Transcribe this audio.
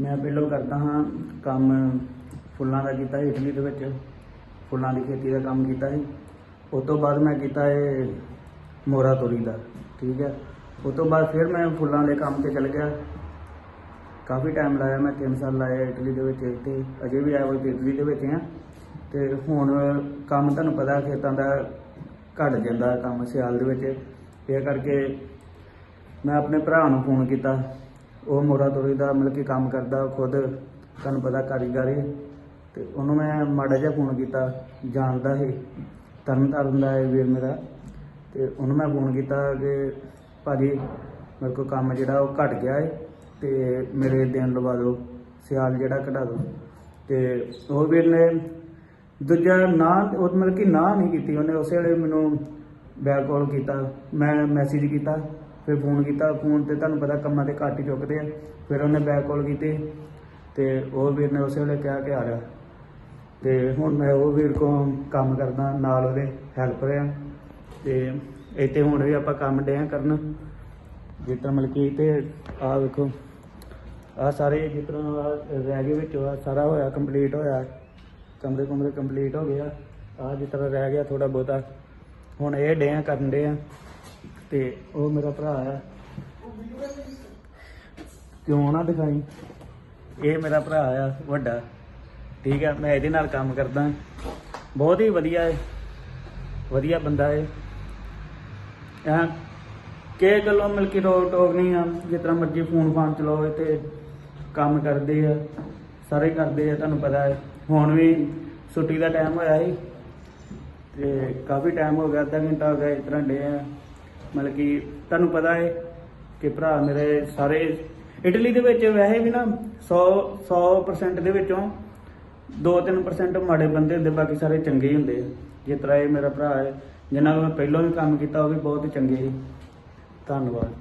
ਮੈਂ ਪਹਿਲਾਂ ਕਰਦਾ ਹਾਂ ਕੰਮ ਫੁੱਲਾਂ ਦਾ ਕੀਤਾ ਸੀ, ਇਟਲੀ ਦੇ ਵਿੱਚ। ਫੁੱਲਾਂ ਦੀ ਖੇਤੀ ਦਾ ਕੰਮ ਕੀਤਾ ਸੀ। ਉਸ ਤੋਂ ਬਾਅਦ ਮੈਂ ਕੀਤਾ ਇਹ ਮੋਰਾ ਤੋਰੀ ਦਾ, ਠੀਕ ਹੈ। ਉਸ ਤੋਂ ਬਾਅਦ ਫਿਰ ਮੈਂ ਫੁੱਲਾਂ ਦੇ ਕੰਮ ਤੇ ਚਲ ਗਿਆ। ਕਾਫੀ ਟਾਈਮ ਲਾਇਆ ਮੈਂ 3 ਸਾਲ ਲਾਇਆ ਇਟਲੀ ਦੇ ਵਿੱਚ ਤੇ ਅਜੇ ਵੀ ਆਇਆ ਹੋਇਆ ਇਟਲੀ ਦੇ ਵਿੱਚ ਆ ਤੇ ਹੁਣ ਕੰਮ ਤੁਹਾਨੂੰ ਪਤਾ ਖੇਤਾਂ ਦਾ ਘਟ ਜਾਂਦਾ ਕੰਮ ਸਿਆਲ ਦੇ ਵਿੱਚ। ਇਹ ਕਰਕੇ ਮੈਂ ਆਪਣੇ ਭਰਾ ਨੂੰ ਫੋਨ ਕੀਤਾ। ਉਹ ਮੋਰਾ ਤੋਰੀ ਦਾ ਮਤਲਬ ਕਿ ਕੰਮ ਕਰਦਾ, ਉਹ ਖੁਦ ਤੁਹਾਨੂੰ ਪਤਾ ਕਾਰੀਗਰ ਹੈ ਤੇ ਉਹਨੂੰ ਮੈਂ ਮਾੜਾ ਜਿਹਾ ਫੋਨ ਕੀਤਾ, ਜਾਣਦਾ ਹੈ ਤਰਨ ਤਾਰਨ ਦਾ ਹੈ ਵੀਰ ਮੇਰਾ। ਤੇ ਉਹਨੂੰ ਮੈਂ ਫੋਨ ਕੀਤਾ ਕਿ ਭਾਜੀ, ਮੇਰੇ ਕੋਲ ਕੰਮ ਜਿਹੜਾ ਉਹ ਘਟ ਗਿਆ ਹੈ ਤੇ ਮੇਰੇ ਦਿਨ ਲਵਾ ਦਿਓ, ਸਿਆਲ ਜਿਹੜਾ ਘਟਾ ਦਿਓ। ਤੇ ਉਹ ਵੀਰ ਨੇ ਦੂਜਾ ਨਾ, ਉਹ ਮਤਲਬ ਕਿ ਨਾ ਨਹੀਂ ਕੀਤੀ। ਉਹਨੇ ਉਸੇ ਵੇਲੇ ਮੈਨੂੰ ਬੈਕ ਕਾਲ ਕੀਤਾ, ਮੈਂ ਮੈਸੇਜ ਕੀਤਾ। ਫਿਰ ਫੋਨ ਕੀਤਾ, ਫੋਨ ਤੇ ਤੁਹਾਨੂੰ ਪਤਾ ਕੰਮਾਂ ਤੇ ਘੱਟ ਹੀ ਚੁੱਕਦੇ ਆ। ਫਿਰ ਉਹਨੇ ਬੈਕ ਕਾਲ ਕੀਤੀ ਤੇ ਉਹ ਵੀਰ ਨੇ ਉਸੇ ਵੇਲੇ ਕਿਹਾ ਕਿ ਆ ਰਿਹਾ ਤੇ ਹੁਣ ਮੈਂ ਉਹ ਵੀਰ ਕੋ ਕੰਮ ਕਰਦਾ, ਨਾਲ ਉਹਦੇ ਹੈਲਪਰ ਆ। ਤੇ ਇੱਥੇ ਹੁਣ ਵੀ ਆਪਾਂ ਕੰਮ ਡਿਆ ਕਰਨ। ਜਿਸ ਤਰ੍ਹਾਂ ਮਤਲਬ ਕਿ ਤੇ ਆਹ ਵੇਖੋ ਆ ਸਾਰੇ ਜਿਸ ਤਰ੍ਹਾਂ ਆਹ ਰਹਿ ਗਏ ਵਿੱਚ ਆ ਸਾਰਾ ਹੋਇਆ ਕੰਪਲੀਟ ਹੋਇਆ। ਕਮਰੇ ਕਮਰੇ ਕੰਪਲੀਟ ਹੋ ਗਿਆ ਆ। ਜਿਸ ਤਰ੍ਹਾਂ ਰਹਿ ਗਿਆ ਥੋੜਾ ਬਹੁਤਾ। ਹੁਣ ਇਹ ਡਿਆ ਕਰਨ ਦੇ ਆ। ਤੇ ਉਹ ਮੇਰਾ ਭਰਾ ਆ ਕਿਉਂ ਨਾ ਦਿਖਾਈ? ਇਹ ਮੇਰਾ ਭਰਾ ਆ, ਵੱਡਾ। ਠੀਕ ਆ, ਮੈਂ ਇਹਦੇ ਨਾਲ ਕੰਮ ਕਰਦਾ। ਬਹੁਤ ਹੀ ਵਧੀਆ ਹੈ ਵਧੀਆ ਬੰਦਾ ਹੈ ਆ ਕਿ ਗੱਲੋਂ ਮਿਲ ਕੇ ਰੋਕ ਟੋਕ ਨਹੀਂ ਆ। ਜਿਸ ਤਰ੍ਹਾਂ ਮਰਜ਼ੀ ਫੋਨ ਫਾਨ ਚਲਾਓ ਤੇ ਕੰਮ ਕਰਦੇ ਆ। ਸਾਰੇ ਕਰਦੇ ਆ, ਤੁਹਾਨੂੰ ਪਤਾ ਹੈ ਹੁਣ ਵੀ ਛੁੱਟੀ ਦਾ ਟਾਈਮ ਹੋਇਆ ਸੀ ਤੇ ਕਾਫੀ ਟਾਈਮ ਹੋ ਗਿਆ, ਅੱਧਾ ਘੰਟਾ ਹੋ ਗਿਆ ਇਸ ਤਰ੍ਹਾਂ ਡੇ ਆ। ਮਤਲਬ ਕਿ ਤੁਹਾਨੂੰ ਪਤਾ ਹੈ ਕਿ ਭਰਾ ਮੇਰੇ ਸਾਰੇ ਇਟਲੀ ਦੇ ਵਿੱਚ ਵੈਸੇ ਵੀ ਨਾ 100 100% ਦੇ ਵਿੱਚੋਂ 2-3% ਮਾੜੇ ਬੰਦੇ ਹੁੰਦੇ, ਬਾਕੀ ਸਾਰੇ ਚੰਗੇ ਹੀ ਹੁੰਦੇ ਆ। ਜਿਸ ਤਰ੍ਹਾਂ ਇਹ ਮੇਰਾ ਭਰਾ ਹੈ, ਜਿਨ੍ਹਾਂ ਨਾਲ ਮੈਂ ਪਹਿਲਾਂ ਵੀ ਕੰਮ ਕੀਤਾ, ਉਹ ਵੀ ਬਹੁਤ ਚੰਗੇ ਸੀ। ਧੰਨਵਾਦ।